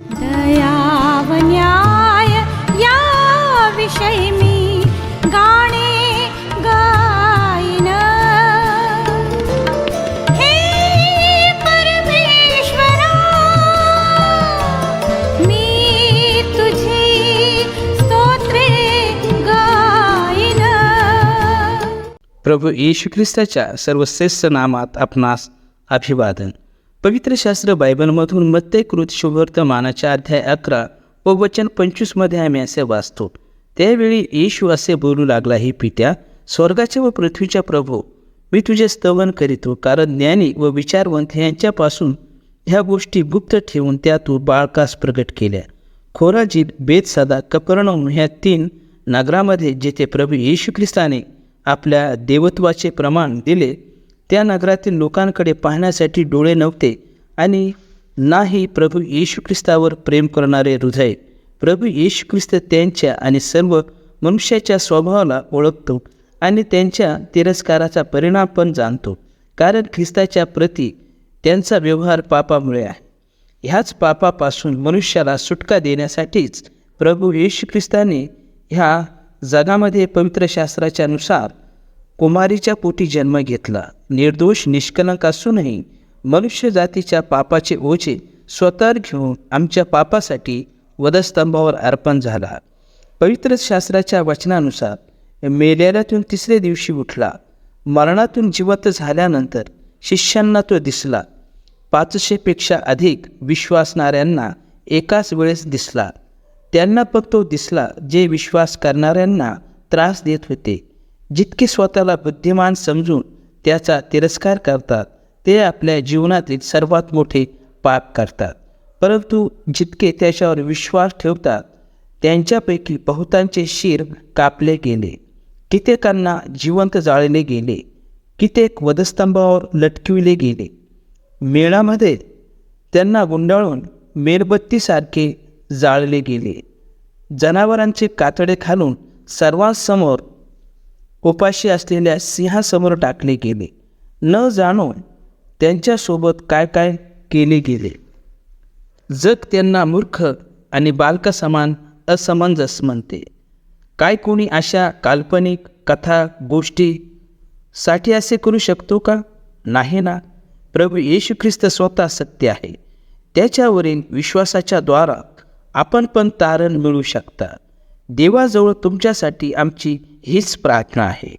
दया न्याय या विषयी मी गाणे गाईन. हे परमेश्वरा मी तुझी स्तोत्रे गाईन. प्रभू येशू ख्रिस्ताच्या सर्वश्रेष्ठ नामात आपणास अभिवादन. पवित्र शास्त्र बायबलमधून मत्तेकृत शुभवर्तमानाच्या अध्याय अकरा व वचन पंचवीसमध्ये आम्ही असे वाचतो त्यावेळी येशू असे बोलू लागला ही पित्या स्वर्गाच्या व पृथ्वीच्या प्रभू मी तुझे स्तवन करीतो कारण ज्ञानी व विचारवंत यांच्यापासून ह्या गोष्टी गुप्त ठेवून त्या तू बाळकास प्रकट केल्या. खोराजीत बेतसदा कपर्णम ह्या तीन नगरामध्ये जेथे प्रभू येशू ख्रिस्ताने आपल्या देवत्वाचे प्रमाण दिले त्या नगरातील लोकांकडे पाहण्यासाठी डोळे नव्हते आणि नाही प्रभू येशू ख्रिस्तावर प्रेम करणारे हृदय. प्रभू येशू ख्रिस्त त्यांच्या आणि सर्व मनुष्याच्या स्वभावाला ओळखतो आणि त्यांच्या तिरस्काराचा परिणाम पण जाणतो कारण ख्रिस्ताच्या प्रती त्यांचा व्यवहार पापामुळे आहे. ह्याच पापापासून मनुष्याला सुटका देण्यासाठीच प्रभू येशू ख्रिस्ताने ह्या जगामध्ये पवित्र शास्त्राच्यानुसार कुमारीच्या पोटी जन्म घेतला. निर्दोष निष्कलंक असूनही मनुष्य जातीच्या पापाचे ओझे स्वतः घेऊन आमच्या पापासाठी वधस्तंभावर अर्पण झाला. पवित्र शास्त्राच्या वचनानुसार मेल्यातून तिसऱ्या दिवशी उठला. मरणातून जिवंत झाल्यानंतर शिष्यांना तो दिसला. पाचशेपेक्षा अधिक विश्वासणाऱ्यांना एकाच वेळेस दिसला. त्यांना पण तो दिसला जे विश्वास करणाऱ्यांना त्रास देत होते. जितके स्वतःला बुद्धिमान समजून त्याचा तिरस्कार करतात ते आपल्या जीवनातील सर्वात मोठे पाप करतात. परंतु जितके त्याच्यावर विश्वास ठेवतात त्यांच्यापैकी बहुतांचे शिर कापले गेले. कित्येकांना जिवंत जाळले गेले. कित्येक वधस्तंभावर लटकविले गेले. मेळामध्ये त्यांना गुंडाळून मेणबत्तीसारखे जाळले गेले. जनावरांचे कातडे घालून सर्वांसमोर उपाशी असलेल्या सिंहासमोर टाकले गेले. न जाणून त्यांच्यासोबत काय काय केले गेले. जग त्यांना मूर्ख आणि बालकासमान असमंजस म्हणते. काय कोणी अशा काल्पनिक कथा गोष्टी साठी असे करू शकतो का? नाही ना. प्रभू येशू ख्रिस्त स्वतः सत्य आहे. त्याच्यावरील विश्वासाच्या द्वारा आपण पण तारण मिळू शकता. देवाजवळ तुमच्यासाठी आमची हीच प्रार्थना आहे.